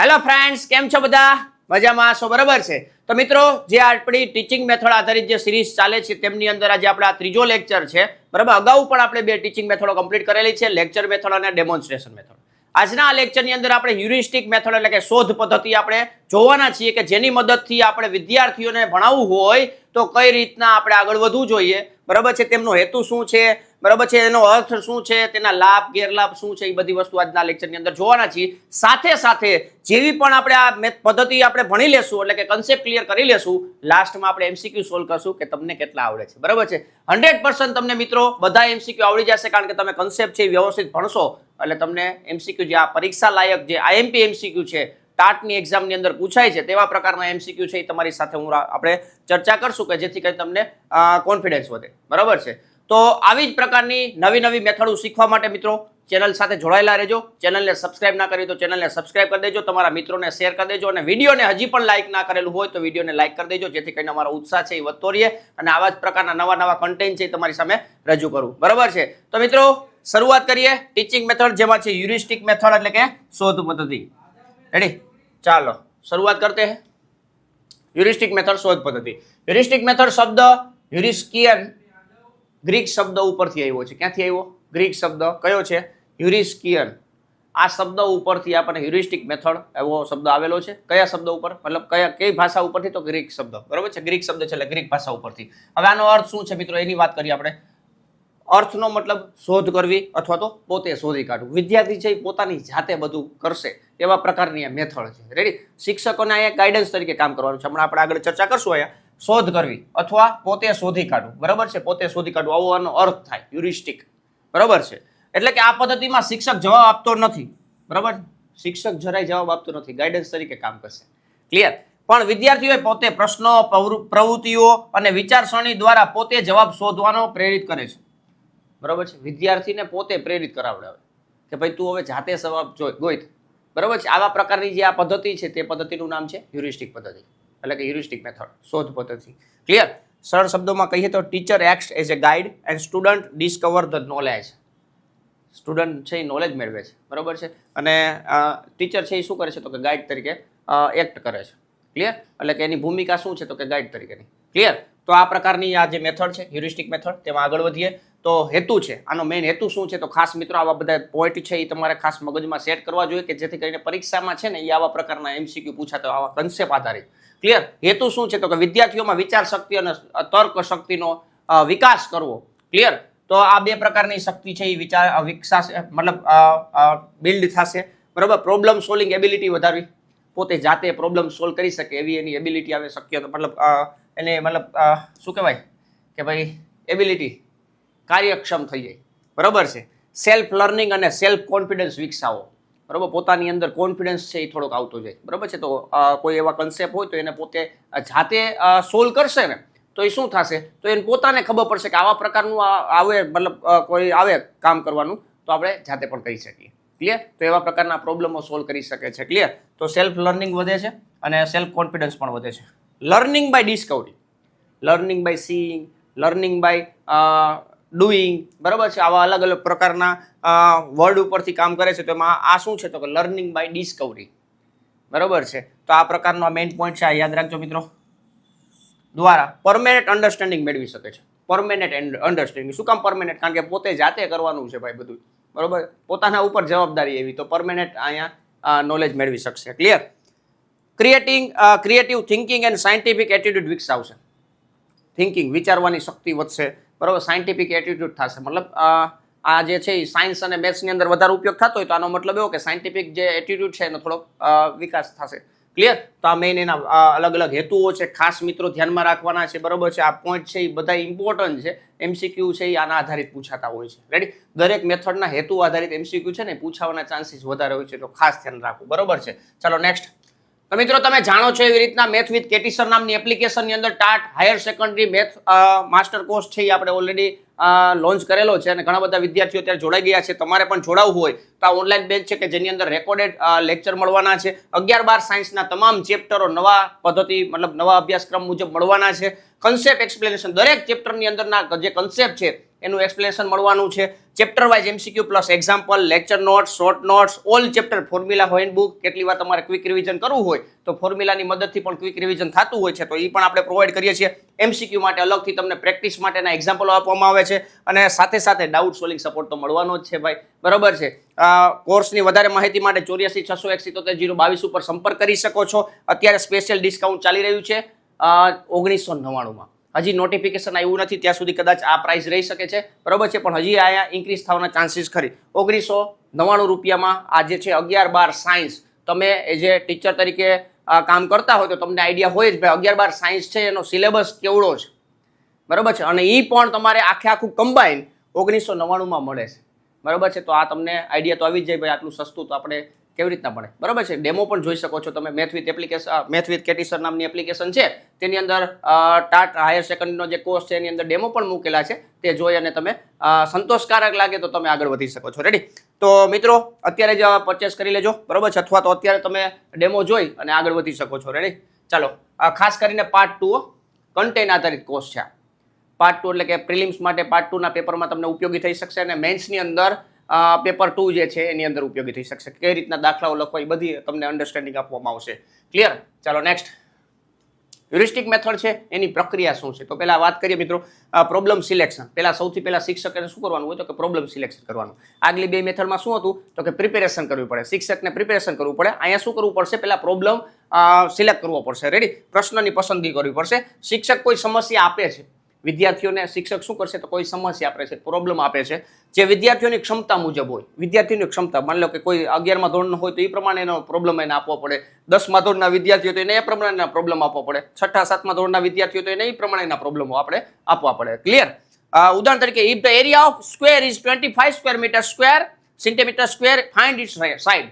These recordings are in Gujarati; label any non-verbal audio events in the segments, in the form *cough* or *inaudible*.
હેલો ફ્રેન્ડ્સ કેમ છો બધા? મજામાં. છો બરાબર છે. તો મિત્રો, જે આપણી ટીચિંગ મેથડ આધારિત જે સિરીઝ ચાલે છે, તેમની અંદર આજે આપણે આ ત્રીજો લેક્ચર છે. બરાબર? અગાઉ પણ આપણે બે ટીચિંગ મેથડો કમ્પ્લીટ કરેલી છે લેક્ચર મેથડ અને ડેમોન્સ્ટ્રેશન મેથડ આજના આ લેક્ચરની અંદર આપણે હ્યુરિસ્ટિક મેથડ એટલે કે શોધ પદ્ધતિ આપણે જોવાના છીએ કે જેની મદદથી આપણે વિદ્યાર્થીઓને ભણાવવું હોય તો કઈ રીતના આપણે આગળ વધવું જોઈએ. બરાબર છે? તેમનો હેતુ શું છે? બરાબર છે, એનો અર્થ શું છે, તેના લાભ, ગેરલાભ શું છે, એ બધી વસ્તુ આજના લેક્ચરની અંદર જોવાના છીએ. સાથે સાથે જેવી પણ આપણે આ પદ્ધતિ આપણે ભણી લેશું, એટલે કે કન્સેપ્ટ ક્લિયર કરી લેશું લાસ્ટમાં આપણે એમસીક્યુ સોલ્વ કરશું કે તમને કેટલા આવડે છે. બરાબર છે? હંડ્રેડ તમને મિત્રો બધા એમસીક્યુ આવડી જશે, કારણ કે તમે કન્સેપ્ટ છે વ્યવસ્થિત ભણશો, એટલે તમને એમસીક્યુ જે આ પરીક્ષા લાયક જે આઈએમપી એમસીક્યુ છે, ટાટની એક્ઝામની અંદર પૂછાય છે, તેવા પ્રકારના એમસીક્યુ છે એ તમારી સાથે હું આપણે ચર્ચા કરશું કે જેથી કરી તમને કોન્ફિડન્સ વધે. બરાબર છે? તો આવી જ પ્રકારની નવી નવી મેથડો શીખવા માટે મિત્રો, ચેનલ સાથે જોડાયેલા રહેજો. ચેનલને સબસ્ક્રાઇબ ના કરી તો ચેનલને સબસ્ક્રાઇબ કરી દેજો. તમારા મિત્રોને શેર કરી દેજો અને વિડીયોને હજી પણ લાઇક ના કરેલું હોય તો વિડીયોને લાઇક કરી દેજો. જેથી કરીને અમારો ઉત્સાહ છે એ વધતો રહે અને આવા જ પ્રકારના નવા નવા કન્ટેન્ટ છે એ તમારી સામે રજૂ કરું. બરાબર છે? તો મિત્રો, શરૂઆત કરીએ ટીચિંગ મેથડ જેમાં છે યુરિસ્ટિક મેથડ એટલે કે શોધ પદ્ધતિ. રેડી ચાલો, શરૂઆત કરતે હે. યુરિસ્ટિક મેથડ શોધ પદ્ધતિ. યુરિસ્ટિક મેથડ શબ્દ હ્યુરિસ્કિયન ગ્રીક શબ્દ ઉપરથી આવ્યો છે. ક્યાંથી આવ્યો? ગ્રીક શબ્દ. કયો છે? હ્યુરિસ્કિયન આ શબ્દ ઉપરથી આપણને હ્યુરિસ્ટિક મેથડ એવો શબ્દ આવેલો છે. કયા શબ્દ ઉપર? મતલબ કયા, કઈ ભાષા ઉપરથી? તો ગ્રીક શબ્દ. બરોબર છે? ગ્રીક શબ્દ છે એટલે ગ્રીક ભાષા ઉપરથી. હવે આનો અર્થ શું છે મિત્રો? એની વાત કરીએ આપણે. અર્થનો મતલબ શોધ કરવી અથવા તો પોતે શોધી કાઢવું. વિદ્યાર્થી છે એ પોતાની જાતે બધું કરશે એવા પ્રકારની આ મેથડ છે. રેડી શિક્ષકોને અહીંયા ગાઈડન્સ તરીકે કામ કરવાનું છે. હમણાં આપણે આગળ ચર્ચા કરશું અહીંયા. શોધ કરવી અથવા પોતે શોધી કાઢવું. બરાબર છે? પોતે શોધી કાઢવું. આવો આનો અર્થ થાય યુરિસ્ટિક બરાબર છે? એટલે કે આ પદ્ધતિમાં શિક્ષક જવાબ આપતો નથી. બરાબર? શિક્ષક જરાય જવાબ આપતો નથી. ગાઈડન્સ તરીકે કામ કરશે. ક્લિયર પણ વિદ્યાર્થીઓએ પોતે પ્રશ્નો, પ્રવૃ- પ્રવૃત્તિઓ અને વિચારસરણી દ્વારા પોતે જવાબ શોધવાનો પ્રેરિત કરે છે. બરાબર છે? વિદ્યાર્થીને પોતે પ્રેરિત કરાવડાવે. કે ભાઈ, તું હવે જાતે જવાબ જોઈ ગોઈત બરાબર છે? આવા પ્રકારની જે આ પદ્ધતિ છે, તે પદ્ધતિનું નામ છે હ્યુરિસ્ટિક પદ્ધતિ. એટલે કે હ્યુરિસ્ટિક મેથડ શોધ પદ્ધતિ. ક્લિયર સરળ શબ્દોમાં કહીએ તો teacher act as a guide and student discover the knowledge student છે એ નોલેજ મેળવે છે. બરાબર છે? અને ટીચર છે એ શું કરે છે? તો કે ગાઈડ તરીકે એક્ટ કરે છે. ક્લિયર એટલે કે એની ભૂમિકા શું છે? તો કે ગાઈડ તરીકેની. ક્લિયર તો આ પ્રકારની આ જે મેથડ છે હ્યુરિસ્ટિક મેથડ તેમાં આગળ વધીએ. તો હેતુ છે. આનો મેઇન હેતુ શું છે? તો ખાસ મિત્રો આવા બધા પોઈન્ટ છે એ તમારે ખાસ મગજમાં સેટ કરવા જોઈએ કે જેથી કરીને પરીક્ષામાં છે ને એ આવા પ્રકારના એમસીક્યુ પૂછાતા આવા કન્સેપ્ટ આધારિત. ક્લિયર હેતુ શું છે? તો કે વિદ્યાર્થીઓમાં વિચાર શક્તિ અને તર્ક શક્તિનો વિકાસ કરવો. ક્લિયર તો આ બે પ્રકારની શક્તિ છે, એ વિચાર વિકસાશે મતલબ બિલ્ડ થશે. બરાબર? પ્રોબ્લેમ સોલ્વિંગ એબિલિટી વધારવી. પોતે જાતે પ્રોબ્લેમ સોલ્વ કરી શકે એવી એની એબિલિટી આવે, શક્ય મતલબ એને મતલબ શું કહેવાય? કે ભાઈ એબિલિટી કાર્યક્ષમ થઈ જાય. બરાબર છે? સેલ્ફ લર્નિંગ અને સેલ્ફ કોન્ફિડન્સ વિકસાવો. બરાબર? પોતાની અંદર કોન્ફિડન્સ છે એ થોડોક આવતો જાય. બરાબર છે? તો કોઈ એવા કન્સેપ્ટ હોય તો એને પોતે જાતે સોલ્વ કરશે ને, તો એ શું થશે? તો એને પોતાને ખબર પડશે કે આવા પ્રકારનું આવે, મતલબ કોઈ આવે કામ કરવાનું, તો આપણે જાતે પણ કરી શકીએ. ક્લિયર તો એવા પ્રકારના પ્રોબ્લેમો સોલ્વ કરી શકે છે. ક્લિયર તો સેલ્ફ લર્નિંગ વધે છે અને સેલ્ફ કોન્ફિડન્સ પણ વધે છે. Learning by discovery learning by seeing learning by doing બરાબર છે? આવા અલગ અલગ પ્રકારના વર્ડ ઉપરથી કામ કરે છે. તો એમાં આ શું છે? તો કે લર્નિંગ બાય ડિસ્કવરી બરાબર છે? તો આ પ્રકારનો મેઇન પોઈન્ટ છે. આ યાદ રાખજો મિત્રો. દ્વારા પરમેનન્ટ અન્ડરસ્ટેન્ડિંગ મેળવી શકે છે. પરમેનન્ટ અન્ડરસ્ટેન્ડિંગ શું કામ પરમેનન્ટ કારણ કે પોતે જાતે કરવાનું છે ભાઈ બધું. બરાબર? પોતાના ઉપર જવાબદારી એવી. તો પરમેનન્ટ અહીંયા નોલેજ મેળવી શકશે. Clear creating creative thinking and scientific attitude વિકસાવશે. Thinking વિચારવાની શક્તિ વધશે. બરાબર સાયન્ટિફિક એટીટ્યુડ થશે. મતલબ, આ જે છે એ સાયન્સ અને મેથ્સની અંદર વધારે ઉપયોગ થતો હોય તો આનો મતલબ એવો કે સાયન્ટિફિક જે એટીટ્યુડ છે એનો થોડોક વિકાસ થશે. ક્લિયર તો આ મેઇન એના અલગ અલગ હેતુઓ છે, ખાસ મિત્રો ધ્યાનમાં રાખવાના છે, બરાબર છે. આ પોઈન્ટ છે એ બધા ઇમ્પોર્ટન્ટ છે. એમસીક્યુ છે એ આના આધારિત પૂછાતા હોય છે. રેડી દરેક મેથડના હેતુ આધારિત એમસીક્યુ છે ને પૂછાવાના ચાન્સીસ વધારે હોય છે તો ખાસ ધ્યાન રાખવું. બરાબર છે? ચાલો નેક્સ્ટ તો મિત્રો, તમે જાણો છો એવી રીતના મેથ વિથ કેટીસર નામની એપ્લિકેશનની અંદર TAT higher secondary math master course છે એ આપણે ઓલરેડી લોન્ચ કરેલો છે અને ઘણા બધા વિદ્યાર્થીઓ અત્યારે જોડાઈ ગયા છે. તમારે પણ જોડાવવું હોય તો આ ઓનલાઈન બેચ છે કે જેની અંદર રેકોર્ડેડ લેક્ચર મળવાના છે. અગિયાર બાર સાયન્સના તમામ ચેપ્ટરો નવા પદ્ધતિ, મતલબ નવા અભ્યાસક્રમ મુજબ મળવાના છે. કન્સેપ્ટ એક્સપ્લેનેશન દરેક ચેપ્ટરની અંદરના જે કન્સેપ્ટ છે એનું એક્સપ્લેનેશન મળવાનું છે. Chapter wise MCQ plus example lecture notes short notes all chapter formula હોય બુક કેટલી વાર તમારે ક્વિક રિવિઝન કરવું હોય, તો ફોર્મ્યુલાની મદદથી પણ ક્વિક રિવિઝન થતું હોય છે, તો એ પણ આપણે પ્રોવાઈડ કરીએ છીએ. એમસીક્યુ માટે અલગથી તમને પ્રેક્ટિસ માટેના એક્ઝામ્પલો આપવામાં આવે છે, અને સાથે સાથે ડાઉટ સોલિંગ સપોર્ટ તો મળવાનો જ છે ભાઈ. બરાબર છે? કોર્સની વધારે માહિતી માટે ચોર્યાસી, છસો એકસિત્તોતેર જીરો બાવીસ ઉપર સંપર્ક કરી શકો છો. અત્યારે સ્પેશિયલ ડિસ્કાઉન્ટ ચાલી રહ્યું છે ઓગણીસો નવ્વાણુંમાં. હજી નોટિફિકેશન આવ્યું નથી, ત્યાં સુધી કદાચ આ પ્રાઇસ રહી શકે છે. બરાબર છે, પણ હજી આયા ઇન્ક્રીઝ થવાના ચાન્સીસ ખરી. ઓગણીસો નવ્વાણું રૂપિયામાં આ જે છે અગિયાર બાર સાયન્સ, તમે જે ટીચર તરીકે કામ કરતા હોય તો તમને આઈડિયા હોય જ ભાઈ, અગિયાર બાર સાયન્સ છે, એનો સિલેબસ કેવડો છે? બરાબર છે, અને એ પણ તમારે આખે આખું કમ્બાઈન ઓગણીસો નવ્વાણુંમાં મળે છે. બરાબર છે, તો આ તમને આઈડિયા તો આવી જ જાય ભાઈ, આટલું સસ્તું તો આપણે કેવી રીતના પડે બરાબર છે? ડેમો પણ જોઈ શકો છો તમે. Math with application math with કેટીસર નામની એપ્લિકેશન છે. તેની અંદર ટાટ હાયર સેકન્ડરીનો જે કોર્સ છે, એની અંદર ડેમો પણ મૂકેલા છે. તે જોઈ અને તમે સંતોષકારક લાગે તો તમે આગળ વધી શકો છો. રેડી તો મિત્રો, અત્યારે જ પરચેસ કરી લેજો. બરાબર છે? અથવા તો અત્યારે તમે ડેમો જોઈ અને આગળ વધી શકો છો. રેડી ચાલો. ખાસ કરીને પાર્ટ ટુ કન્ટેન આધારિત કોર્સ છે પાર્ટ ટુ એટલે કે પ્રિલિમ્સ માટે પાર્ટ ટુના પેપરમાં તમને ઉપયોગી થઈ શકશે અને મેન્સની અંદર પેપર ટુ જે છે એની અંદર ઉપયોગી થઈ શકશે. કઈ રીતના દાખલાઓ લખવા એ બધી તમને અન્ડરસ્ટેન્ડિંગ આપવામાં આવશે. ક્લિયર ચાલો નેક્સ્ટ હ્યુરિસ્ટિક મેથડ છે, એની પ્રક્રિયા શું છે? તો પહેલા વાત કરીએ મિત્રો પ્રોબ્લેમ સિલેક્શન પહેલા સૌથી પહેલા શિક્ષકે શું કરવાનું હોય? તો કે પ્રોબ્લેમ સિલેક્શન કરવાનું. આગલી બે મેથડમાં શું હતું? તો કે પ્રિપેરેશન કરવી પડે. શિક્ષકને પ્રિપેરેશન કરવું પડે. અહીંયા શું કરવું પડશે? પહેલાં પ્રોબ્લેમ સિલેક્ટ કરવો પડશે. રેડી પ્રશ્નની પસંદગી કરવી પડશે. શિક્ષક કોઈ સમસ્યા આપે છે? વિદ્યાર્થીઓને શિક્ષક શું કરશે તો કોઈ સમસ્યા આપે છે પ્રોબ્લેમ આપે છે. જે વિદ્યાર્થીઓની ક્ષમતા મુજબ હોય, વિદ્યાર્થીઓની ક્ષમતા, માની લો કે કોઈ અગિયારમાં ધોરણનો હોય તો એ પ્રમાણે એનો પ્રોબ્લેમ એને આપવો પડે. દસમા ધોરણના વિદ્યાર્થીઓ તો એને એ પ્રમાણેના પ્રોબ્લેમ આપવો પડે. છઠ્ઠા, સાતમા ધોરણના વિદ્યાર્થીઓ તો એને એ પ્રમાણેના પ્રોબ્લેમો આપણે આપવા પડે. ક્લિયર ઉદાહરણ તરીકે if the area of square is twenty five square metre square centimetre square find its side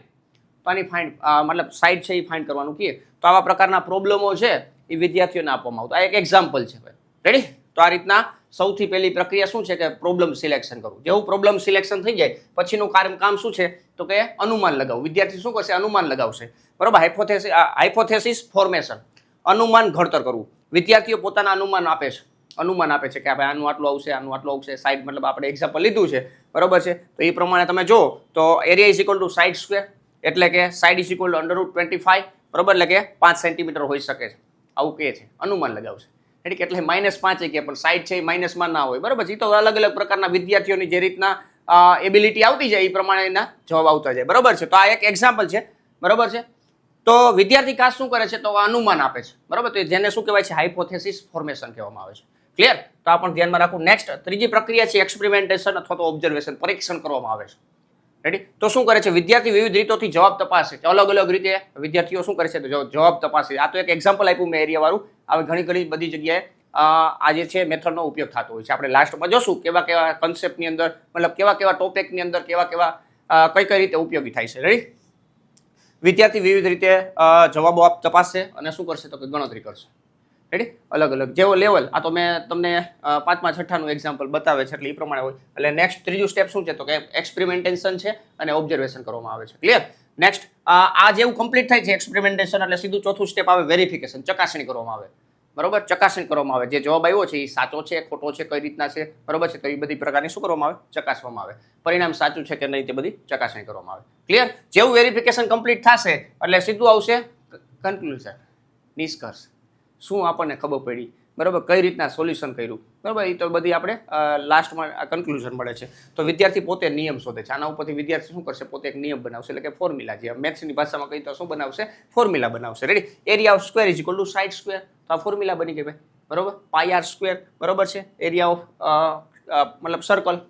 તો આની ફાઇન્ડ મતલબ સાઇડ છે એ ફાઇન્ડ કરવાનું કહીએ તો આવા પ્રકારના પ્રોબ્લેમો છે એ વિદ્યાર્થીઓને આપવામાં આવતો. આ એક એક્ઝામ્પલ છે ભાઈ રેડી તો આ રીતના સૌથી પહેલી પ્રક્રિયા શું છે કે પ્રોબ્લેમ સિલેક્શન કરવું. જેવું પ્રોબ્લેમ સિલેક્શન થઈ જાય, પછીનું કાર્ય કામ શું છે? તો કે અનુમાન લગાવવું. વિદ્યાર્થી શું કરશે? અનુમાન લગાવશે. બરાબર? હાઇપોથેસિસ હાઇપોથેસિસ ફોર્મેશન અનુમાન ઘડતર કરવું. વિદ્યાર્થીઓ પોતાના અનુમાન આપે છે. અનુમાન આપે છે કે ભાઈ આનું આટલું આવશે, આનું આટલું આવશે. સાઈડ મતલબ આપણે એક્ઝામ્પલ લીધું છે. બરાબર છે? તો એ પ્રમાણે તમે જો તો area is equal to side square એટલે કે side is equal to under root twenty five બરોબર? એટલે કે પાંચ સેન્ટીમીટર હોઈ શકે છે. આવું કહે છે. અનુમાન લગાવશે. એટલે એટલે માઇનસ પાંચ કે, પણ સાઈડ છે એ માઇનસમાં ના હોય. બરાબર છે? તો અલગ અલગ પ્રકારના વિદ્યાર્થીઓની જે રીતના એબિલિટી આવતી જાય એ પ્રમાણે એના જવાબ આવતા જાય. બરાબર છે? તો આ એક એક્ઝામ્પલ છે. બરાબર છે? તો વિદ્યાર્થી ખાસ શું કરે છે? તો અનુમાન આપે છે. બરાબર? તો જેને શું કહેવાય છે? હાઇપોથેસિસ ફોર્મેશન કહેવામાં આવે છે. ક્લિયર તો આ પણ ધ્યાનમાં રાખવું નેક્સ્ટ ત્રીજી પ્રક્રિયા છે એક્સપેરિમેન્ટેશન અથવા તો ઓબ્ઝર્વેશન પરીક્ષણ કરવામાં આવે છે. રેડી તો શું કરે છે? વિદ્યાર્થી વિવિધ રીતોથી જવાબ તપાસે છે. અલગ અલગ રીતે વિદ્યાર્થીઓ શું કરે છે? તો જવાબ- તપાસે આ તો એક એક્ઝામ્પલ આપ્યું મેં એરિયાવાળું આવી ઘણી ઘણી બધી જગ્યાએ આ જે છે મેથડનો ઉપયોગ થતો હોય છે. આપણે લાસ્ટમાં જોશું કેવા કેવા કન્સેપ્ટની અંદર, મતલબ કેવા કેવા ટોપિકની અંદર કેવા કેવા કઈ કઈ રીતે ઉપયોગી થાય છે. રેડી વિદ્યાર્થી વિવિધ રીતે જવાબો તપાસશે અને શું કરશે? તો કે ગણતરી કરશે. રેડી અલગ અલગ. જેવો લેવલ આ તો મેં તમને પાંચમા, છઠ્ઠાનું એક્ઝામ્પલ બતાવે છે એટલે એ પ્રમાણે હોય. એટલે નેક્સ્ટ ત્રીજું સ્ટેપ શું છે? તો કે એક્સપેરિમેન્ટેશન છે અને ઓબ્ઝર્વેશન કરવામાં આવે છે. ક્લિયર નેક્સ્ટ આ જેવું કમ્પ્લીટ થાય છે એક્સપેરિમેન્ટેશન એટલે સીધું ચોથું સ્ટેપ આવે વેરિફિકેશન ચકાસણી કરવામાં આવે. બરોબર? ચકાસણી કરવામાં આવે. જે જવાબ આવ્યો છે એ સાચો છે, ખોટો છે, કઈ રીતના છે? બરોબર છે? એ બધી પ્રકારની શું કરવામાં આવે? ચકાસવામાં આવે. પરિણામ સાચું છે કે નહીં તે બધી ચકાસણી કરવામાં આવે. ક્લિયર જેવું વેરિફિકેશન કમ્પ્લીટ થશે, એટલે સીધું આવશે કન્ક્લુઝન નિષ્કર્ષ. શું આપણને ખબર પડી? બરાબર? કઈ રીતના સોલ્યુશન કર્યું? બરાબર? એ તો બધી આપણે લાસ્ટમાં કન્ક્લુઝન મળે છે. તો વિદ્યાર્થી પોતે નિયમ શોધે છે. આના ઉપરથી વિદ્યાર્થી શું કરશે? પોતે એક નિયમ બનાવશે. એટલે કે ફોર્મ્યુલા જે મેથ્સની ભાષામાં કહીએ તો શું બનાવશે? ફોર્મ્યુલા બનાવશે. Ready area of square is equal to side square તો આ ફોર્મ્યુલા બની ગઈ ભાઈ. પાય આર સ્ક્વેર બરોબર છે? એરિયા ઓફ મતલબ સર્કલ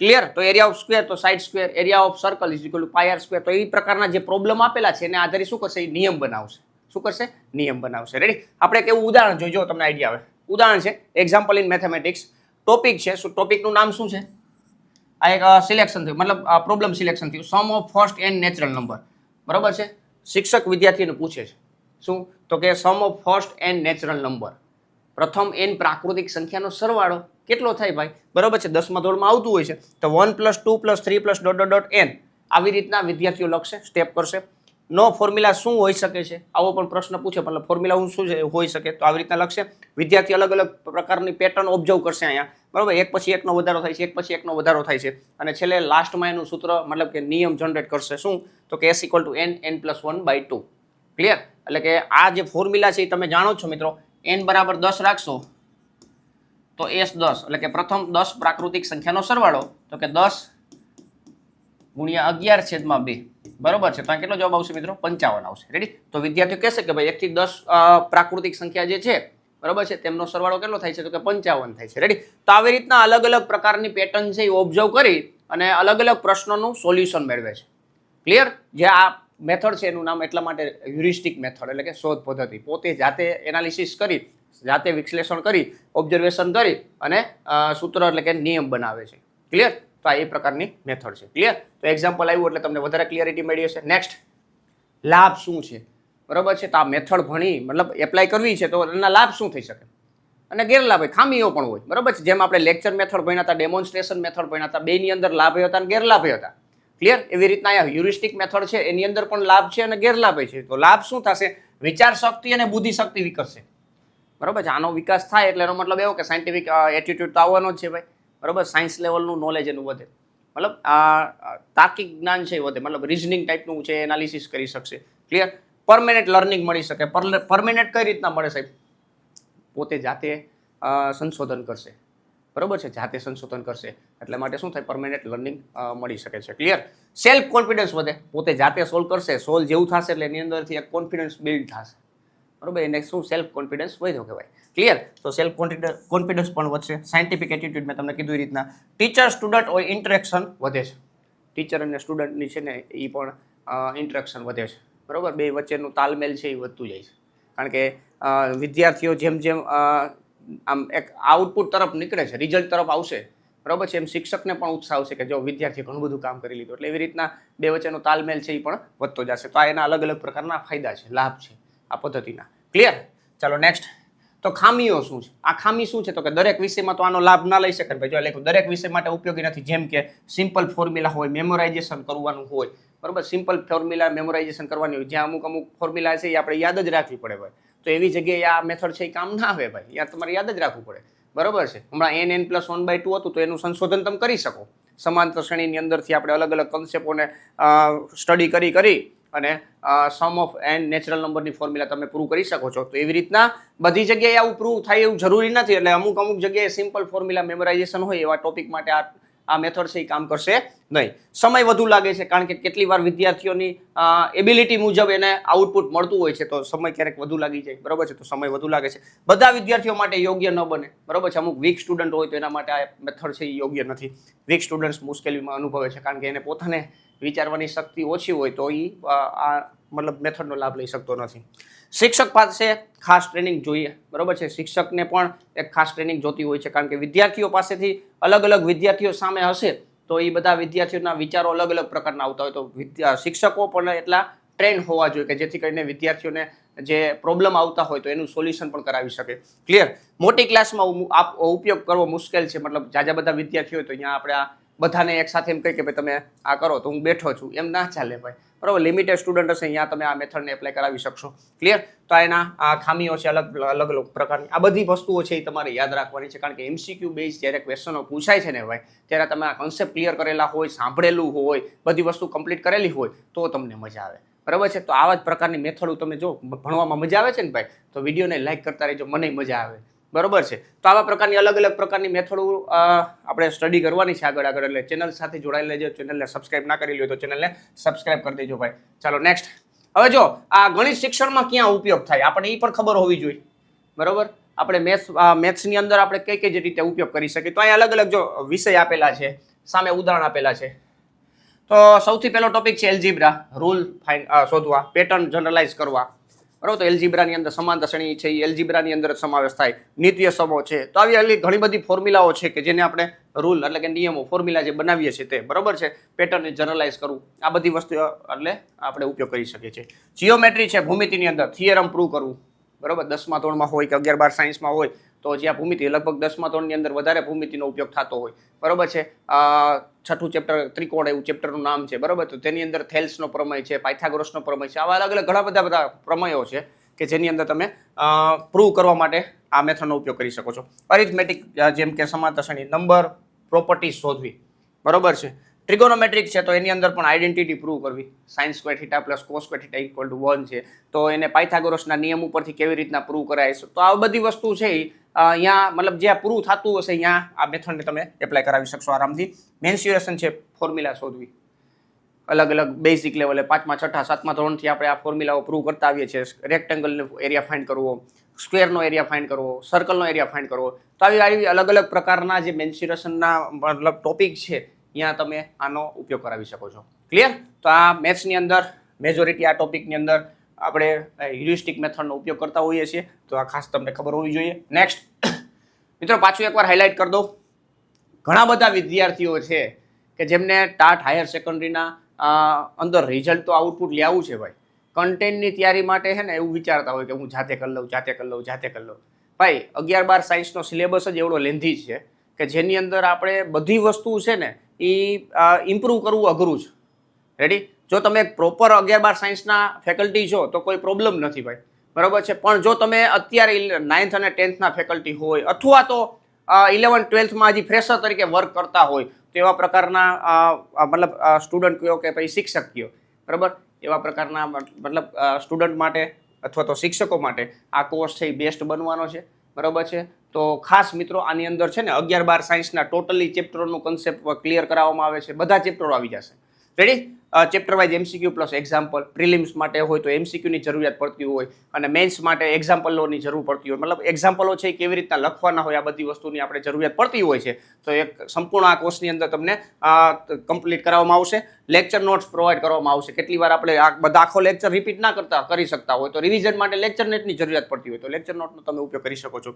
ક્લિયર તો એરિયા ઓફ સ્ક્વેર તો side square area of circle is equal to pi R square તો એ પ્રકારના જે પ્રોબ્લેમ આપેલા છે, એને આધારે શું કરશે? એ નિયમ બનાવશે. શું કરશે? નિયમ બનાવશે. રેડી આપણે એક એવું ઉદાહરણ જોઈજો તમને આઈડિયા આવે. ઉદાહરણ છે એક્ઝામ્પલ ઇન મેથેમેટિક્સ ટોપિક છે, શું ટોપિકનું નામ શું છે? આ એક સિલેક્શન થયું, મતલબ પ્રોબ્લેમ સિલેક્શન થયું. Sum of first and natural number બરાબર છે? શિક્ષક વિદ્યાર્થીને પૂછે છે, શું? તો કે sum of first and natural number પ્રથમ એન પ્રાકૃતિક સંખ્યાનો સરવાળો કેટલો થાય ભાઈ? બરાબર છે? દસમા ધોરણમાં આવતું હોય છે. તો one plus two plus three plus dot dot dot N આવી રીતના વિદ્યાર્થીઓ લખશે સ્ટેપ કરશે. નો ફોર્મ્યુલા શું હોઈ શકે છે? આવો પણ પ્રશ્ન પૂછે મતલબ ફોર્મ્યુલા શું છે, હોઈ શકે તો આવી રીતના લખશે. વિદ્યાર્થી અલગ અલગ પ્રકારની પેટર્ન ઓબ્ઝર્વ કરશે અહીંયા. બરાબર? એક પછી એકનો વધારો થાય છે, એક પછી એકનો વધારો થાય છે. અને છેલ્લે લાસ્ટમાં એનું સૂત્ર, મતલબ કે નિયમ જનરેટ કરશે શું? તો કે S equal to N N plus one by two clear એટલે કે આ જે ફોર્મ્યુલા છે એ તમે જાણો છો મિત્રો. એન બરાબર દસ રાખશો, તો એસ દસ. એટલે કે પ્રથમ દસ પ્રાકૃતિક સંખ્યાનો સરવાળો, તો કે દસ ગુણ્યા અગિયાર છેદમાં બે. બરોબર છે. ત્યાં કેટલો જવાબ આવશે મિત્રો? પંચાવન આવશે. રેડી તો વિદ્યાર્થીઓ કહેશે કે ભાઈ એકથી દસ પ્રાકૃતિક સંખ્યા જે છે, બરોબર છે, તેમનો સરવાળો કેટલો થાય છે? તો કે પંચાવન થાય છે. રેડી તો આવી રીતના અલગ અલગ પ્રકારની પેટર્ન છે એ ઓબ્ઝર્વ કરી અને અલગ અલગ પ્રશ્નોનું સોલ્યુશન મેળવે છે. ક્લિયર જે આ મેથડ છે એનું નામ એટલા માટે હ્યુરિસ્ટિક મેથડ એટલે કે શોધ પદ્ધતિ. પોતે જાતે એનાલિસિસ કરી, જાતે વિશ્લેષણ કરી ઓબ્ઝર્વેશન કરી અને સૂત્ર એટલે કે નિયમ બનાવે છે. ક્લિયર તો આ એ પ્રકારની મેથડ છે. ક્લિયર તો એક્ઝામ્પલ આવ્યું એટલે તમને વધારે ક્લિયરિટી મળી હશે નેક્સ્ટ લાભ શું છે? બરાબર છે? તો આ મેથડ ભણી, મતલબ એપ્લાય કરવી છે તો એના લાભ શું થઈ શકે? અને ગેરલાભ હોય, ખામીઓ પણ હોય. બરોબર છે? જેમ આપણે લેક્ચર મેથડ ભણ્યા હતા ડેમોન્સ્ટ્રેશન મેથડ ભણ્યા હતા, બેની અંદર લાભ હતા અને ગેરલાભ હતા. ક્લિયર એવી રીતના અહીંયા હ્યુરિસ્ટિક મેથડ છે, એની અંદર પણ લાભ છે અને ગેરલાભ છે. તો લાભ શું થશે? વિચાર શક્તિ અને બુદ્ધિ શક્તિ વિકસશે. બરાબર છે? આનો વિકાસ થાય એટલે એનો મતલબ એવો કે સાયન્ટિફિક એટીટ્યુડ તો આવવાનો જ છે ભાઈ. બરોબર? સાયન્સ લેવલનું નોલેજ એનું વધે. મતલબ આ તાર્કિક જ્ઞાન છે એ વધે. મતલબ રિઝનિંગ ટાઈપનું છે એનાલિસિસ કરી શકશે. ક્લિયર પરમેનન્ટ લર્નિંગ મળી શકે. પરમેનન્ટ કઈ રીતના મળે સાહેબ? પોતે જાતે સંશોધન કરશે. બરોબર છે? જાતે સંશોધન કરશે. એટલે માટે શું થાય? પરમેનન્ટ લર્નિંગ મળી શકે છે. ક્લિયર સેલ્ફ કોન્ફિડન્સ વધે. પોતે જાતે સોલ્વ કરશે. સોલ્વ જેવું થશે એટલે એની અંદરથી એક કોન્ફિડન્સ બિલ્ડ થશે. બરોબર, એને શું સેલ્ફ કોન્ફિડન્સ વધ્યો કહેવાય. ક્લિયર તો સેલ્ફ કોન્ફિડન્સ પણ વધશે. સાયન્ટિફિક એટીટ્યુડ મેં તમને કીધું એ રીતના. ટીચર સ્ટુડન્ટ હોય ઇન્ટરેક્શન વધે છે. ટીચર અને સ્ટુડન્ટની છે ને, એ પણ ઇન્ટરેક્શન વધે છે. બરોબર? બે વચ્ચેનું તાલમેલ છે, એ વધતું જાય છે. કારણ કે વિદ્યાર્થીઓ જેમ જેમ આમ એક આઉટપુટ તરફ નીકળે છે રિઝલ્ટ તરફ આવશે. બરાબર છે? એમ શિક્ષકને પણ ઉત્સાહ આવશે કે જો વિદ્યાર્થીએ ઘણું બધું કામ કરી લીધું. એટલે એવી રીતના બે વચ્ચેનો તાલમેલ છે, એ પણ વધતો જશે. તો આ એના અલગ અલગ પ્રકારના ફાયદા છે, લાભ છે, આ પદ્ધતિના. ક્લિયર ચાલો નેક્સ્ટ તો ખામીઓ શું છે? આ ખામી શું છે? તો કે દરેક વિષયમાં તો આનો લાભ ના લઈ શકે ભાઈ. જો લખ્યું દરેક વિષય માટે ઉપયોગી નથી. જેમ કે સિમ્પલ ફોર્મ્યુલા હોય મેમોરાઇઝેશન કરવાનું હોય. બરાબર? સિમ્પલ ફોર્મ્યુલા મેમોરાઇઝેશન કરવાની હોય. જ્યાં અમુક અમુક ફોર્મ્યુલા છે એ આપણે યાદ જ રાખવી પડે ભાઈ. તો એવી જગ્યાએ આ મેથડ છે એ કામ ના આવે ભાઈ. યા તમારે યાદ જ રાખવું પડે. બરાબર છે? હમણાં N N plus one by two હતું, તો એનું સંશોધન તમે કરી શકો. સમાંતર શ્રેણીની અંદરથી આપણે અલગ અલગ કન્સેપ્ટોને સ્ટડી કરી કરી અને સમ ઓફ એન નેચરલ નંબરની ફોર્મ્યુલા તમે પ્રૂવ કરી શકો છો. તો એવી રીતના બધી જગ્યાએ આવું પ્રૂવ થાય એવું જરૂરી નથી. એટલે અમુક અમુક જગ્યાએ સિમ્પલ ફોર્મ્યુલા મેમોરાઇઝેશન હોય એવા ટોપિક માટે આ આ મેથડ છે એ કામ કરશે નહીં. સમય વધુ લાગે છે કારણ કે કેટલી વાર વિદ્યાર્થીઓની એબિલિટી મુજબ એને આઉટપુટ મળતું હોય છે તો સમય ક્યારેક વધુ લાગી જાય. બરાબર છે? તો સમય વધુ લાગે છે. બધા વિદ્યાર્થીઓ માટે યોગ્ય ન બને. બરાબર છે? અમુક વીક સ્ટુડન્ટ હોય તો એના માટે આ મેથડ છે એ યોગ્ય નથી. વીક સ્ટુડન્ટ્સ મુશ્કેલીમાં અનુભવે છે કારણ કે એને પોતાને વિચારવાની શક્તિ ઓછી હોય તો એ આ મતલબ મેથડનો લાભ લઈ શકતો નથી. શિક્ષક પાસે ખાસ ટ્રેનિંગ જોઈએ, બરાબર છે? શિક્ષકને પણ એક ખાસ ટ્રેનિંગ જોતી હોય છે, કારણ કે વિદ્યાર્થીઓ પાસેથી અલગ અલગ વિદ્યાર્થીઓ સામે હશે, તો એ બધા વિદ્યાર્થીઓના વિચારો અલગ અલગ પ્રકારના આવતા હોય તો શિક્ષકો પણ એટલા ટ્રેન હોવા જોઈએ કે જેથી કરીને વિદ્યાર્થીઓને જે પ્રોબ્લેમ આવતા હોય તો એનું સોલ્યુશન પણ કરાવી શકે. ક્લિયર મોટી ક્લાસમાં ઉપયોગ કરવો મુશ્કેલ છે, મતલબ જાજા બધા વિદ્યાર્થીઓ હોય તો અહીંયા આપણે આ બધાને એક સાથે એમ કહી કે ભાઈ તમે આ કરો તો હું બેઠો છું. એમ ના ચાલે ભાઈ. બરાબર? લિમિટેડ સ્ટુડન્ટ હશે, અહીંયા તમે આ મેથડને એપ્લાય કરાવી શકશો. ક્લિયર તો એના, આ ખામીઓ છે અલગ અલગ અલગ પ્રકારની. આ બધી વસ્તુઓ છે એ તમારે યાદ રાખવાની છે. કારણ કે એમસીક્યુ બેઝ જ્યારે ક્વેશ્ચનો પૂછાય છે ને ભાઈ, ત્યારે તમે આ કન્સેપ્ટ ક્લિયર કરેલા હોય, સાંભળેલું હોય, બધી વસ્તુ કમ્પ્લીટ કરેલી હોય, તો તમને મજા આવે. બરાબર છે? તો આવા જ પ્રકારની મેથડો તમે જો ભણવામાં મજા આવે છે ને ભાઈ, તો વિડીયોને લાઇક કરતા રહેજો, મને મજા આવે. બરોબર છે. તો આવા પ્રકારની અલગ અલગ પ્રકારની મેથડો આપણે સ્ટડી કરવાની છે આગળ આગળ. એટલે ચેનલ સાથે જોડાઈ લેજો ચેનલને સબસ્ક્રાઇબ ના કરી લ્યો તો ચેનલને સબસ્ક્રાઇબ કરી દેજો ભાઈ. ચાલો નેક્સ્ટ હવે જો, આ ગણિત શિક્ષણમાં ક્યાં ઉપયોગ થાય? આપણે એ પણ ખબર હોવી જોઈએ. બરોબર? આપણે મેથ્સ મેથ્સની અંદર આપણે કઈ કઈ રીતે ઉપયોગ કરી શકીએ? તો અહીંયા અલગ અલગ જો વિષય આપેલા છે, સામે ઉદાહરણ આપેલા છે. તો સૌથી પહેલો ટોપિક છે એલ્જીબ્રા રૂલ ફાઇન શોધવા. પેટર્ન જનરલાઇઝ કરવા. બરાબર? તો એલજીબ્રાની અંદર સમાંતર શ્રેણી છે એ એલજીબ્રાની અંદર સમાવેશ થાય. નિત્ય સમો છે. તો આવી અલી ઘણી બધી ફોર્મ્યુલાઓ છે કે જેને આપણે રૂલ એટલે કે નિયમો, ફોર્મ્યુલા જે બનાવીએ છીએ તે, બરાબર છે? પેટર્નને જનરલાઇઝ કરવું. આ બધી વસ્તુ એટલે આપણે ઉપયોગ કરી શકીએ છીએ. જીઓમેટ્રી છે ભૂમિતિની અંદર. થિયરમ પ્રૂવ કરવું. બરાબર? દસમા ધોરણમાં હોય કે અગિયાર બાર સાયન્સમાં હોય, તો જ્યાં ભૂમિતિ, લગભગ દસમા ધોરણની અંદર વધારે ભૂમિતિનો ઉપયોગ થતો હોય. બરાબર છે? છઠ્ઠું ચેપ્ટર ત્રિકોણ એવું ચેપ્ટરનું નામ છે, બરાબર? તો તેની અંદર થેલ્સનો પ્રમેય છે, પાયથાગોરસનો પ્રમેય છે, આવા અલગ અલગ ઘણા બધા બધા પ્રમેયો છે કે જેની અંદર તમે પ્રૂવ કરવા માટે આ મેથડનો ઉપયોગ કરી શકો છો. અરિથમેટિક જેમ કે સમાતસણી નંબર પ્રોપર્ટી શોધવી, બરાબર છે? ટ્રિગોનોમેટ્રિક છે તો એની અંદર પણ આઈડેન્ટિટી પ્રૂવ કરવી. Sine square plus cos square equal to one છે. તો એને પાયથાગોરસના નિયમ ઉપરથી કેવી રીતના પ્રૂવ કરાય છે? તો આ બધી વસ્તુ છે એ અહીંયા મતલબ જ્યાં પૂરું થતું હશે અહીંયા આ મેથડને તમે એપ્લાય કરાવી શકશો આરામથી. મેન્સ્યુરેશન છે ફોર્મ્યુલા શોધવી. અલગ અલગ બેઝિક લેવલે પાંચમા, છઠ્ઠા, સાતમા, ધોરણથી આપણે આ ફોર્મ્યુલાઓ પ્રૂવ કરતા આવીએ છીએ. રેક્ટેંગલનો એરિયા ફાઇન્ડ કરવો સ્ક્વેરનો એરિયા ફાઇન્ડ કરવો સર્કલનો એરિયા ફાઇન્ડ કરવો. તો આવી આવી અલગ અલગ પ્રકારના જે મેન્સ્યુરેશનના મતલબ ટોપિક છે ત્યાં તમે આનો ઉપયોગ કરાવી શકો છો. ક્લિયર તો આ મેથ્સની અંદર મેજોરિટી આ ટોપિકની અંદર આપણે હ્યુરિસ્ટિક મેથડનો ઉપયોગ કરતા હોઈએ છીએ. તો આ ખાસ તમને ખબર હોવી જોઈએ. નેક્સ્ટ *coughs* મિત્રો પાછું એકવાર હાઇલાઇટ કરી દઉં. ઘણા બધા વિદ્યાર્થીઓ છે કે જેમને ટાટ હાયર સેકન્ડરીના અંદર રિઝલ્ટ તો આઉટપુટ લેવું છે ભાઈ. કન્ટેન્ટની તૈયારી માટે છે ને એવું વિચારતા હોય કે હું જાતે કરી લઉં, જાતે કરી લઉં, જાતે કરી લઉં. ભાઈ, અગિયાર બાર સાયન્સનો સિલેબસ જ એવડો લેન્ધી છે કે જેની અંદર આપણે બધી વસ્તુ છે ને એ ઇમ્પ્રૂવ કરવું અઘરું છે. રેડી જો તમે પ્રોપર અગિયાર બાર સાયન્સના ફેકલ્ટી છો, તો કોઈ પ્રોબ્લેમ નથી ભાઈ. બરાબર છે? પણ જો તમે અત્યારે નાઇન્થ અને ટેન્થના ફેકલ્ટી હોય, અથવા તો ઇલેવન ટ્વેલ્થમાં હજી ફ્રેશર તરીકે વર્ક કરતા હોય, તો એવા પ્રકારના મતલબ સ્ટુડન્ટ કયો કે પછી શિક્ષક કયો? બરાબર? એવા પ્રકારના મતલબ સ્ટુડન્ટ માટે અથવા તો શિક્ષકો માટે આ કોર્સ છે એ બેસ્ટ બનવાનો છે. બરાબર છે? તો ખાસ મિત્રો, આની અંદર છે ને અગિયાર બાર સાયન્સના ટોટલી ચેપ્ટરોનું કન્સેપ્ટ ક્લિયર કરાવવામાં આવે છે. બધા ચેપ્ટરો આવી જશે. Ready chapter wise MCQ plus example prelims માટે હોય તો એમસીક્યુની જરૂરિયાત પડતી હોય અને મેન્સ માટે એક્ઝામ્પલોની જરૂર પડતી હોય. મતલબ એક્ઝામ્પલો છે કેવી રીતના લખવાના હોય, આ બધી વસ્તુની આપણે જરૂરિયાત પડતી હોય છે. તો એક સંપૂર્ણ આ કોર્સની અંદર તમને કમ્પ્લીટ કરાવવામાં આવશે. લેક્ચર નોટ્સ પ્રોવાઈડ કરવામાં આવશે. કેટલી વાર આપણે આ બધા આખો લેક્ચર રિપીટ ના કરતા કરી શકતા હોય, તો રિવિઝન માટે લેક્ચર નેટની જરૂરિયાત પડતી હોય, તો લેક્ચર નોટનો તમે ઉપયોગ કરી શકો છો.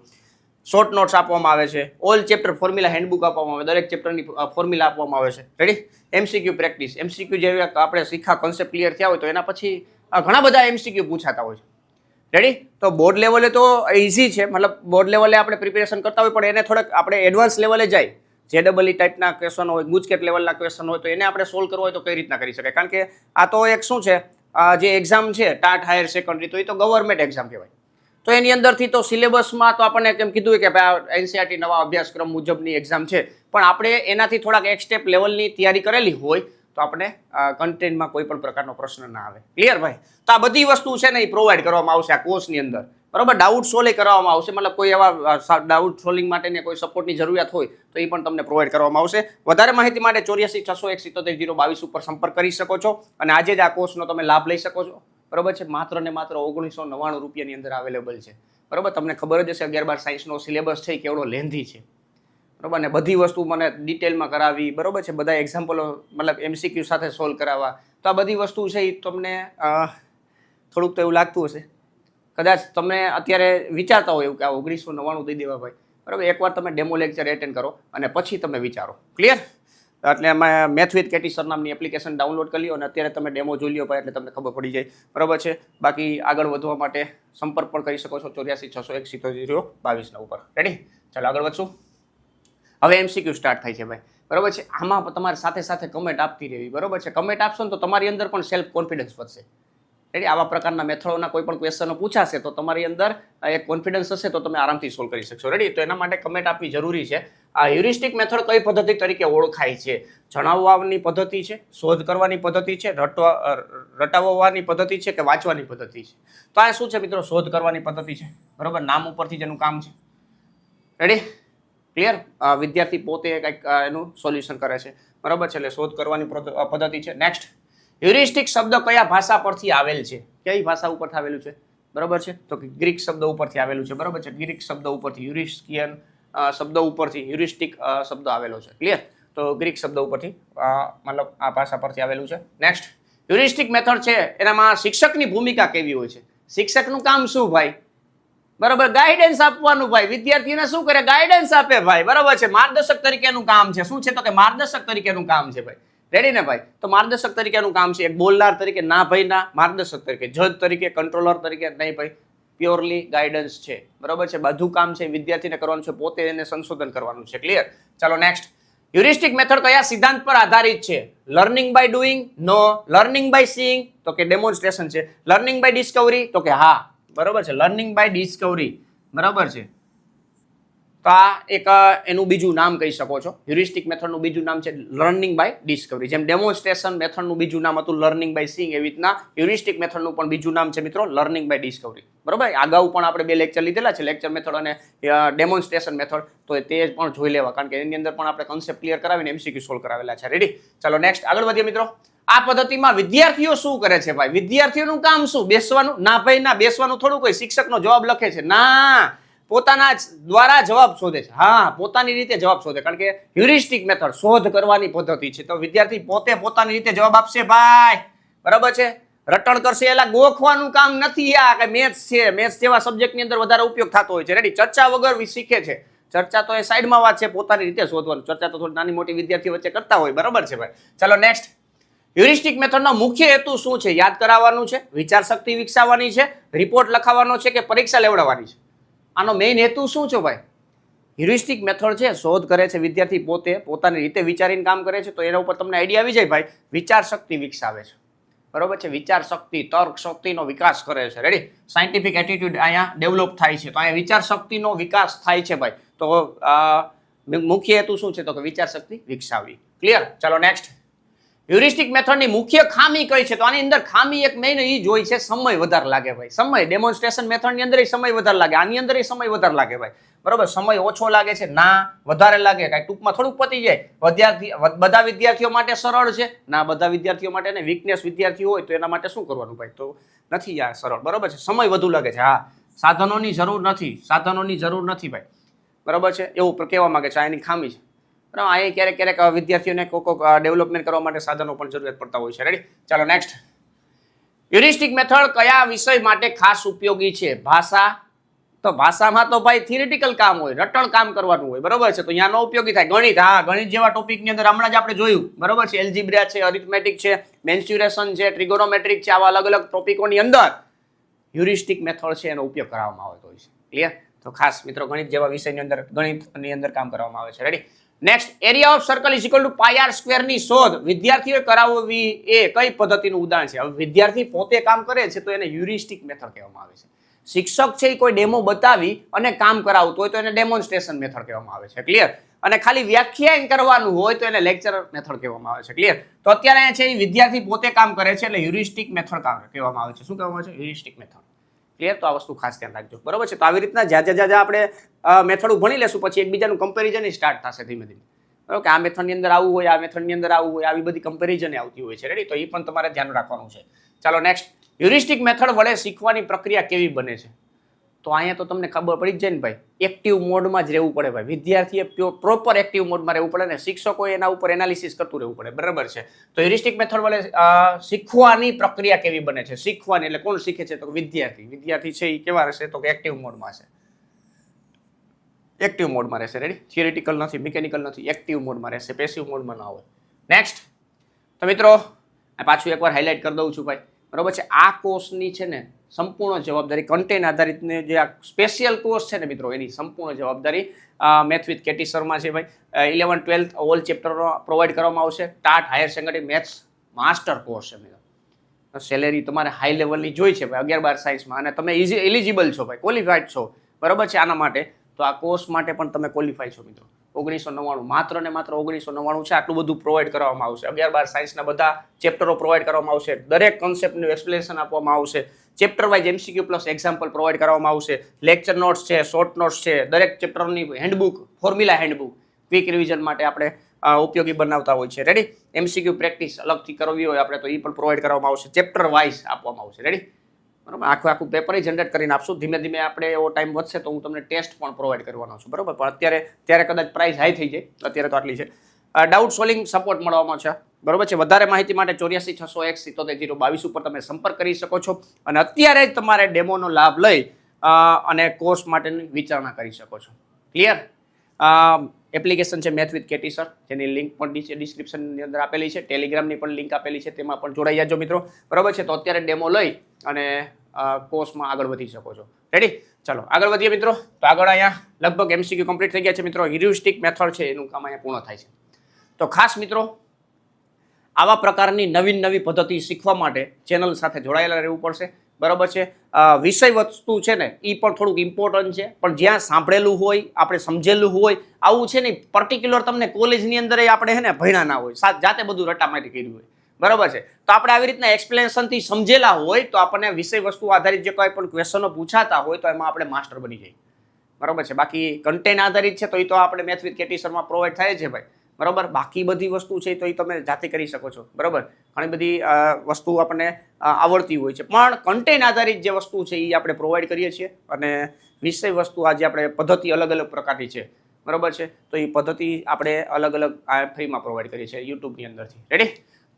શોર્ટ નોટ્સ આપવામાં આવે છે. ઓલ ચેપ્ટર ફોર્મ્યુલા હેન્ડબુક આપવામાં આવે દરેક ચેપ્ટરની ફોર્મ્યુલા આપવામાં આવે છે. રેડી એમસીક્યુ પ્રેક્ટિસ એમસીક્યુ જેવી આપણે શીખા કોન્સેપ્ટ ક્લિયર થયા હોય, તો એના પછી ઘણા બધા એમસીક્યુ પૂછાતા હોય છે. રેડી તો બોર્ડ લેવલે તો ઇઝી છે. મતલબ બોર્ડ લેવલે આપણે પ્રિપેરેશન કરતા હોય, પણ એને થોડાક આપણે એડવાન્સ લેવલે જાય. જે ડબલ ટાઈપના ક્વેશ્ચન હોય, ગુજકેટ લેવલના ક્વેશ્ચન હોય, તો એને આપણે સોલ્વ કરવો હોય તો કઈ રીતના કરી શકાય? કારણ કે આ તો એક શું છે? જે એક્ઝામ છે ટાટ હાયર સેકન્ડરી તો એ તો ગવર્મેન્ટ એક્ઝામ કહેવાય. તો એની અંદરથી તો સિલેબસમાં તો આપણને કેમ કીધું કે ભાઈ એનસીઆરટી નવા અભ્યાસક્રમ મુજબની એક્ઝામ છે, પણ આપણે એનાથી થોડાક એક સ્ટેપ લેવલની તૈયારી કરેલી હોય, તો આપણે કન્ટેન્ટમાં કોઈ પણ પ્રકારનો પ્રશ્ન ના આવે. ક્લિયર ભાઈ? તો આ બધી વસ્તુ છે ને એ પ્રોવાઈડ કરવામાં આવશે આ કોર્સની અંદર. બરોબર? ડાઉટ સોલ્વ કરવામાં આવશે. મતલબ કોઈ એવા ડાઉટ સોલ્વિંગ માટેની કોઈ સપોર્ટની જરૂરિયાત હોય, તો એ પણ તમને પ્રોવાઈડ કરવામાં આવશે. વધારે માહિતી માટે ચોર્યાસી છસો એક સિત્તોતેર જીરો બાવીસ ઉપર સંપર્ક કરી શકો છો અને આજે જ આ કોર્સનો તમે લાભ લઈ શકો છો. બરાબર છે? માત્ર ને માત્ર ઓગણીસો નવ્વાણું રૂપિયાની અંદર અવેલેબલ છે. બરાબર? તમને ખબર જ હશે અગિયાર બાર સાયન્સનો સિલેબસ છે કેવડો લેન્ધી છે. બરાબર? ને બધી વસ્તુ મને ડિટેલમાં કરાવી, બરાબર છે? બધા એક્ઝામ્પલો મતલબ એમસીક્યુ સાથે સોલ્વ કરાવવા. તો આ બધી વસ્તુ છે, એ તમને થોડુંક તો એવું લાગતું હશે. કદાચ તમે અત્યારે વિચારતા હોય એવું કે આ ઓગણીસો નવ્વાણું દઈ દેવા ભાઈ. બરાબર? એકવાર તમે ડેમો લેક્ચર એટેન્ડ કરો અને પછી તમે વિચારો. ક્લિયર એટલે એમાં મેથ વિથ કેટી સર નામની એપ્લિકેશન ડાઉનલોડ કરી લો અને અત્યારે તમે ડેમો જોઈ લો ભાઈ એટલે તમને ખબર પડી જાય. બરાબર છે? બાકી આગળ વધવા માટે સંપર્ક પણ કરી શકો છો ચોર્યાસી છસો એક સિત્તેર જીરો બાવીસના ઉપર. રેડી ચાલો આગળ વધશું. હવે એમસીક્યુ સ્ટાર્ટ થાય છે ભાઈ. બરાબર છે? આમાં તમારે સાથે સાથે કમેન્ટ આપતી રહેવી. બરાબર છે? કમેન્ટ આપશો ને તો તમારી અંદર પણ સેલ્ફ કોન્ફિડન્સ વધશે. રેડી? આવા પ્રકારના મેથડોના કોઈ પણ ક્વેશ્ચનો પૂછાશે તો તમારી અંદર એક કોન્ફિડન્સ હશે તો તમે આરામથી સોલ્વ કરી શકશો. રેડી? તો એના માટે કમેન્ટ આપવી જરૂરી છે. આ હ્યુરિસ્ટિક મેથડ કઈ પદ્ધતિ તરીકે ઓળખાય છે? જણાવવાની પદ્ધતિ છે? શોધ કરવાની પદ્ધતિ છે? રટવા રટાવવાની પદ્ધતિ છે કે વાંચવાની પદ્ધતિ છે? તો આ શું છે મિત્રો? શોધ કરવાની પદ્ધતિ છે. બરોબર? નામ ઉપરથી જેનું કામ છે. રેડી? ક્લિયર? વિદ્યાર્થી પોતે કંઈક એનું સોલ્યુશન કરે છે. બરાબર છે? એટલે શોધ કરવાની પદ્ધ- પદ્ધતિ છે. નેક્સ્ટ હ્યુરિસ્ટિક શબ્દ કયા ભાષા પરથી આવેલ છે? કઈ ભાષા ઉપરથી આવેલું છે? બરાબર છે? તો કે ગ્રીક શબ્દ ઉપરથી આવેલું છે. બરાબર છે? ગ્રીક શબ્દ ઉપરથી યુરિસ્કિયન શબ્દ ઉપરથી હ્યુરિસ્ટિક શબ્દ આવેલો છે. ક્લિયર? તો ગ્રીક શબ્દ ઉપરથી મતલબ આ ભાષા પરથી આવેલું છે. નેક્સ્ટ. હ્યુરિસ્ટિક મેથડ છે, એનામાં શિક્ષકની ભૂમિકા કેવી હોય છે? શિક્ષકનું કામ શું ભાઈ? બરાબર? ગાઈડન્સ આપવાનું ભાઈ. વિદ્યાર્થીને શું કરે? ગાઈડન્સ આપે ભાઈ. બરાબર છે? માર્ગદર્શક તરીકેનું કામ છે. શું છે? તો કે માર્ગદર્શક તરીકેનું કામ છે ભાઈ. રેડી ને ભાઈ? તો માર્ગદર્શક તરીકેનું કામ છે એક બોલનાર તરીકે, ના ભાઈ, ના માર્ગદર્શક તરીકે, જજ તરીકે કંટ્રોલર તરીકે, નહીં ભાઈ પ્યોરલી ગાઈડન્સ છે. બરાબર છે? બધું કામ છે, વિદ્યાર્થીને કરવાનું છે, પોતે એને સંશોધન કરવાનું છે. ક્લિયર ચાલો નેક્સ્ટ હ્યુરિસ્ટિક મેથડ કયા? સિદ્ધાંત પર આધારિત છે. લર્નિંગ બાય ડુઈંગ નો લર્નિંગ બાય સીઈંગ તો કે ડેમોન્સ્ટ્રેશન છે. લર્નિંગ બાય ડિસ્કવરી તો કે હા. બરાબર છે? લર્નિંગ બાય ડિસ્કવરી બરાબર છે? તો આ એક એનું બીજું નામ કહી શકો છો. હ્યુરિસ્ટિક મેથડનું બીજું નામ છે લર્નિંગ બાય ડિસ્કવરી જેમ ડેમોન્સ્ટ્રેશન મેથડનું બીજું નામ હતું લર્નિંગ બાય સિંગ એવી રીતના. હ્યુરિસ્ટિક મેથડનું પણ બીજું નામ છે મિત્રો લર્નિંગ બાય ડિસ્કવરી બરોબર? અગાઉ પણ આપણે બે લેક્ચર લીધેલા છે. લેક્ચર મેથડ અને ડેમોન્સ્ટ્રેશન મેથડ તો તે પણ જોઈ લેવા. કારણ કે એની અંદર પણ આપણે કન્સેપ્ટ ક્લિયર કરાવીને એમસીક્યુ સોલ્વ કરાવેલા છે. રેડી ચાલો નેક્સ્ટ આગળ વધીએ મિત્રો. આ પદ્ધતિમાં વિદ્યાર્થીઓ શું કરે છે ભાઈ? વિદ્યાર્થીઓનું કામ શું? બેસવાનું? ના ભાઈ, ના, બેસવાનું થોડું કોઈ શિક્ષકનો જવાબ લખે છે. ના. પોતાના દ્વારા જવાબ શોધે છે. હા, પોતાની રીતે જવાબ શોધે. કારણ કે હ્યુરિસ્ટિક મેથડ શોધ કરવાની પદ્ધતિ છે. તો વિદ્યાર્થી પોતે પોતાની રીતે જવાબ આપશે, ભાઈ. બરાબર છે? રટણ કરશે એટલે ગોખવાનું કામ નથી આ કે મેથ્સ છે. મેથ્સ જેવા સબ્જેક્ટની અંદર વધારે ઉપયોગ થતો હોય છે. રેડી ચર્ચા વગર શીખે છે. ચર્ચા તો એ સાઈડમાં વાત છે, પોતાની રીતે શોધવાનું. ચર્ચા તો થોડી નાની મોટી વિદ્યાર્થી વચ્ચે કરતા હોય. બરાબર છે, ભાઈ? ચાલો નેક્સ્ટ હ્યુરિસ્ટિક મેથડનો મુખ્ય હેતુ શું છે? યાદ કરાવવાનું છે વિચાર શક્તિ વિકસાવવાની છે રિપોર્ટ લખાવવાનો છે કે પરીક્ષા લેવડાવવાની છે? આનો મેઇન હેતુ શું છે ભાઈ? હ્યુરિસ્ટિક મેથડ છે, શોધ કરે છે વિદ્યાર્થી પોતે, પોતાની રીતે વિચારીને કામ કરે છે, તો એના ઉપર તમને આઈડિયા આવી જાય ભાઈ, વિચાર શક્તિ વિકસાવે છે. બરોબર છે? વિચાર શક્તિ, તર્ક શક્તિનો વિકાસ કરે છે. રેડી સાયન્ટિફિક એટીટ્યુડ અહીંયા ડેવલપ થાય છે. તો અહીંયા વિચાર શક્તિનો વિકાસ થાય છે ભાઈ. તો મુખ્ય હેતુ શું છે? તો કે વિચાર શક્તિ વિકસાવવી. ક્લિયર ચાલો નેક્સ્ટ હ્યુરિસ્ટિક મેથડની મુખ્ય ખામી કઈ છે? તો આની અંદર ખામી એક મેઇન એ જોઈ છે, સમય વધારે લાગે ભાઈ. સમય ડેમોન્સ્ટ્રેશન મેથડની અંદર સમય વધારે લાગે. આની અંદર સમય વધારે લાગે ભાઈ. બરોબર? સમય ઓછો લાગે છે, ના, વધારે લાગે. કાંઈ ટૂંકમાં થોડુંક પતી જાય. વિદ્યાર્થી બધા વિદ્યાર્થીઓ માટે સરળ છે. ના, બધા વિદ્યાર્થીઓ માટે ને વીકનેસ વિદ્યાર્થી હોય તો એના માટે શું કરવાનું ભાઈ? તો નથી યાર સરળ. બરોબર છે? સમય વધુ લાગે છે. હા. સાધનોની જરૂર નથી. સાધનોની જરૂર નથી ભાઈ. બરાબર છે? એવું કહેવા માંગે છે. આ એની ખામી છે. બરાબર આ ક્યારેક ક્યારેક વિદ્યાર્થીઓને કોઈ કોઈક ડેવલપમેન્ટ કરવા માટે સાધનો પણ જરૂરિયાત પડતા હોય છે. રેડી ચાલો નેક્સ્ટ હ્યુરિસ્ટિક મેથડ કયા વિષય માટે ખાસ ઉપયોગી છે? ભાષા. તો ભાષામાં તો ભાઈ થિયરિટિકલ કામ હોય, રટણ કામ કરવાનું હોય, બરોબર છે? તો અહીંયા નો ઉપયોગી થાય. ગણિત. હા, ગણિત જેવા ટોપિકની અંદર હમણાં જ આપણે જોયું. બરોબર છે? એલજીબ્રિયા છે અરિથમેટિક છે મેન્સ્યુરેશન છે ટ્રિગોનોમેટ્રિક છે, આવા અલગ અલગ ટોપિકોની અંદર હ્યુરિસ્ટિક મેથડ છે એનો ઉપયોગ કરવામાં આવતો હોય છે. ક્લિયર તો ખાસ મિત્રો ગણિત જેવા વિષયની અંદર, ગણિતની અંદર કામ કરવામાં આવે છે. Ready next area of circle is equal to pi r સ્ક્વેરની શોધ. વિદ્યાર્થીઓએ કરાવવી એ કઈ પદ્ધતિનું ઉદાહરણ છે? હવે વિદ્યાર્થી પોતે કામ કરે છે તો એને હ્યુરિસ્ટિક મેથડ કહેવામાં આવે છે. શિક્ષક છે એ કોઈ ડેમો બતાવી અને કામ કરાવતું હોય તો એને ડેમોન્સ્ટ્રેશન મેથડ કહેવામાં આવે છે. ક્લિયર અને ખાલી વ્યાખ્યાન કરવાનું હોય તો એને લેક્ચર મેથડ કહેવામાં આવે છે. ક્લિયર તો અત્યારે અહીંયા છે એ વિદ્યાર્થી પોતે કામ કરે છે એટલે હ્યુરિસ્ટિક મેથડ કામ કહેવામાં આવે છે. શું કહેવામાં આવે છે? હ્યુરિસ્ટિક મેથડ ક્લિયર તો આ વસ્તુ ખાસ ધ્યાન રાખજો. બરોબર છે? તો આવી રીતના જ્યાં જ્યાં જ્યાં આપણે મેથડ ભણી લેશું, પછી એકબીજાનું કમ્પેરિઝન સ્ટાર્ટ થશે ધીમે ધીમે. બરાબર કે આ મેથડની અંદર આવું હોય, આ મેથડની અંદર આવું હોય, આવી બધી કમ્પેરિઝન આવતી હોય છે. રેડી તો એ પણ તમારે ધ્યાન રાખવાનું છે. ચાલો નેક્સ્ટ હ્યુરિસ્ટિક મેથડ વડે શીખવાની પ્રક્રિયા કેવી બને છે? તો અહીંયા તો તમને ખબર પડી જ જાય ને ભાઈ. એક્ટિવ મોડમાં જ રહેવું પડે ભાઈ. વિદ્યાર્થીએ પ્રોપર એક્ટિવ મોડમાં રહેવું પડે ને શિક્ષકો એના ઉપર એનાલિસિસ કરતું રહેવું પડે. બરાબર છે? તો હ્યુરિસ્ટિક મેથડ વડે શીખવાની પ્રક્રિયા કેવી બને છે? શીખવાની એટલે કોણ શીખે છે? તો વિદ્યાર્થી. વિદ્યાર્થી છે એ કેવા રહેશે? તો એક્ટિવ મોડમાં છે એક્ટિવ મોડમાં રહેશે. રેડી થિયરિટિકલ નથી મિકેનિકલ નથી. એક્ટિવ મોડમાં રહેશે. પેસિવ મોડમાં ના હોય. નેક્સ્ટ તો મિત્રો પાછું એકવાર હાઇલાઇટ કરી દઉં છું ભાઈ. બરોબર છે? આ કોર્સની છે ને સંપૂર્ણ જવાબદારી કન્ટેન્ટ આધારિત જે આ સ્પેશિયલ કોર્સ છે ને મિત્રો, એની સંપૂર્ણ જવાબદારી મેથ વિથ કેટી શર્મા છે ભાઈ. ઇલેવન ટ્વેલ્થ ઓલ ચેપ્ટરો પ્રોવાઈડ કરવામાં આવશે. TAT higher secondary maths master course છે મિત્રો. સેલેરી તમારે હાઈ લેવલની જોઈ છે ભાઈ, અગિયાર બાર સાયન્સમાં અને તમે ઇઝી એલિજિબલ છો ભાઈ ક્વોલિફાઈડ છો. બરાબર છે આના માટે. તો આ કોર્સ માટે પણ તમે ક્વોલિફાઈ છો મિત્રો. ઓગણીસો નવ્વાણું. માત્ર ને માત્ર ઓગણીસો નવ્વાણું છે, આટલું બધું પ્રોવાઈડ કરવામાં આવશે. અગિયાર બાર સાયન્સના બધા ચેપ્ટરો પ્રોવાઈડ કરવામાં આવશે. દરેક કોન્સેપ્ટનું એક્સપ્લેનેશન આપવામાં આવશે. Chapter wise MCQ plus example provide કરવામાં આવશે. લેક્ચર નોટ્સ છે શોર્ટ નોટ્સ છે. દરેક ચેપ્ટરની handbook formula handbook quick revision માટે આપણે ઉપયોગી બનાવતા હોય છે. રેડી એમસીક્યુ પ્રેક્ટિસ અલગથી કરવી હોય, આપણે તો એ પણ પ્રોવાઈડ કરવામાં આવશે. ચેપ્ટર વાઇઝ આપવામાં આવશે. રેડી બરાબર? આખું આખું પેપર જનરેટ કરીને આપશું. ધીમે ધીમે આપણે એવો ટાઈમ વધશે તો હું તમને ટેસ્ટ પણ પ્રોવાઈડ કરવાનો છું. બરાબર? પણ અત્યારે, ત્યારે કદાચ પ્રાઇસ હાઈ થઈ જાય. અત્યારે તો આટલી છે. ડાઉટ સોલ્વિંગ સપોર્ટ મળવામાં છે. બરોબર છે? વધારે માહિતી માટે ચોર્યાસી છસો એક સિત્તોતેર જીરો બાવીસ ઉપર તમે સંપર્ક કરી શકો છો. અને અત્યારે જ તમારે ડેમોનો લાભ લઈ અને કોર્સ માટેની વિચારણા કરી શકો છો. ક્લિયર એપ્લિકેશન છે મેથ વિથ કેટી, સર. જેની લિંક પણ નીચે ડિસ્ક્રિપ્શનની અંદર આપેલી છે. ટેલિગ્રામની પણ લિંક આપેલી છે. તેમાં પણ જોડાઈ જાજો મિત્રો. બરાબર છે? તો અત્યારે ડેમો લઈ અને કોર્સમાં આગળ વધી શકો છો. રેડી ચાલો, આગળ વધીએ મિત્રો. તો આગળ અહીંયા લગભગ એમસીક્યુ કમ્પ્લીટ થઈ ગયા છે મિત્રો. હ્યુરિસ્ટિક મેથડ છે, એનું કામ અહીંયા પૂર્ણ થાય છે. તો ખાસ મિત્રો, આવા પ્રકારની નવીન નવી પદ્ધતિ શીખવા માટે ચેનલ સાથે જોડાયેલા રહેવું પડશે. બરોબર છે? વિષય વસ્તુ છે ને એ પણ થોડુંક ઇમ્પોર્ટન્ટ છે. પણ જ્યાં સાંભળેલું હોય, આપણે સમજેલું હોય, આવું છે ને પર્ટિક્યુલર તમને કોલેજની અંદર આપણે છે ને, ભણ્યા ના હોય. જાતે બધું રટામાટી કર્યું હોય. બરાબર છે? તો આપણે આવી રીતના એક્સપ્લેનેશનથી સમજેલા હોય, તો આપણને વિષય વસ્તુ આધારિત જે કોઈ પણ ક્વેશ્ચનો પૂછાતા હોય, તો એમાં આપણે માસ્ટર બની જઈએ. બરાબર છે? બાકી કન્ટેન્ટ આધારિત છે, તો એ તો આપણે મેથ વિથ કેટીસરમાં પ્રોવાઈડ થાય છે ભાઈ. બરોબર? બાકી બધી વસ્તુ છે તો એ તમે જાતે કરી શકો છો. બરાબર? ઘણી બધી વસ્તુ આપણને આવડતી હોય છે. પણ કન્ટેન્ટ આધારિત જે વસ્તુ છે એ આપણે પ્રોવાઈડ કરીએ છીએ અને વિષય વસ્તુ આજે આપણે પદ્ધતિ અલગ અલગ પ્રકારની છે. બરાબર છે? તો એ પદ્ધતિ આપણે અલગ અલગ ફ્રીમાં પ્રોવાઈડ કરીએ છીએ યુટ્યુબની અંદરથી. રેડી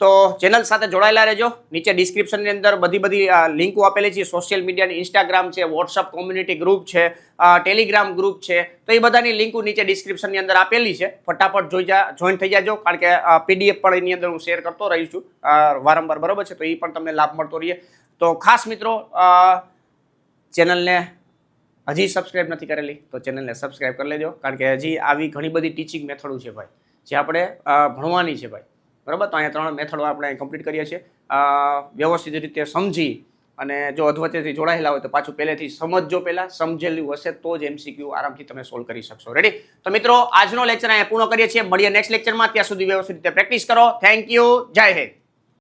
તો ચેનલ સાથે જોડાયેલા રહેજો. નીચે ડિસ્ક્રિપ્શનની અંદર બધી બધી લિંકો આપેલી છે. સોશિયલ મીડિયાની ઇન્સ્ટાગ્રામ છે વોટ્સઅપ કોમ્યુનિટી ગ્રુપ છે ટેલિગ્રામ ગ્રુપ છે. તો એ બધાની લિંકો નીચે ડિસ્ક્રિપ્શનની અંદર આપેલી છે. ફટાફટ જોઈ જા જોઈન થઈ જાજો. કારણ કે પીડીએફ પણ એની અંદર હું શેર કરતો રહીશ છું. વારંવાર બરોબર છે? તો એ પણ તમને લાભ મળતો રહીએ. તો ખાસ મિત્રો ચેનલને હજી સબસ્ક્રાઈબ નથી કરેલી, તો ચેનલને સબસ્ક્રાઈબ કરી લેજો. કારણ કે હજી આવી ઘણી બધી ટીચિંગ મેથડો છે ભાઈ, જે આપણે ભણવાની છે ભાઈ. બરાબર? તો અહીંયા ત્રણ મેથડો આપણે કમ્પ્લીટ કરીએ છીએ. વ્યવસ્થિત રીતે સમજી અને જો અધવચ્ચેથી જોડાયેલા હોય તો પાછું પહેલેથી સમજજો પહેલાં. સમજેલું હશે તો જ એમસીક્યુ આરામથી તમે સોલ્વ કરી શકશો. રેડી તો મિત્રો, આજનો લેક્ચર અહીંયા પૂર્ણ કરીએ છીએ. મળીએ નેક્સ્ટ લેક્ચરમાં ત્યાં સુધી વ્યવસ્થિત રીતે પ્રેક્ટિસ કરો. થેન્ક યુ જય હિન્દ.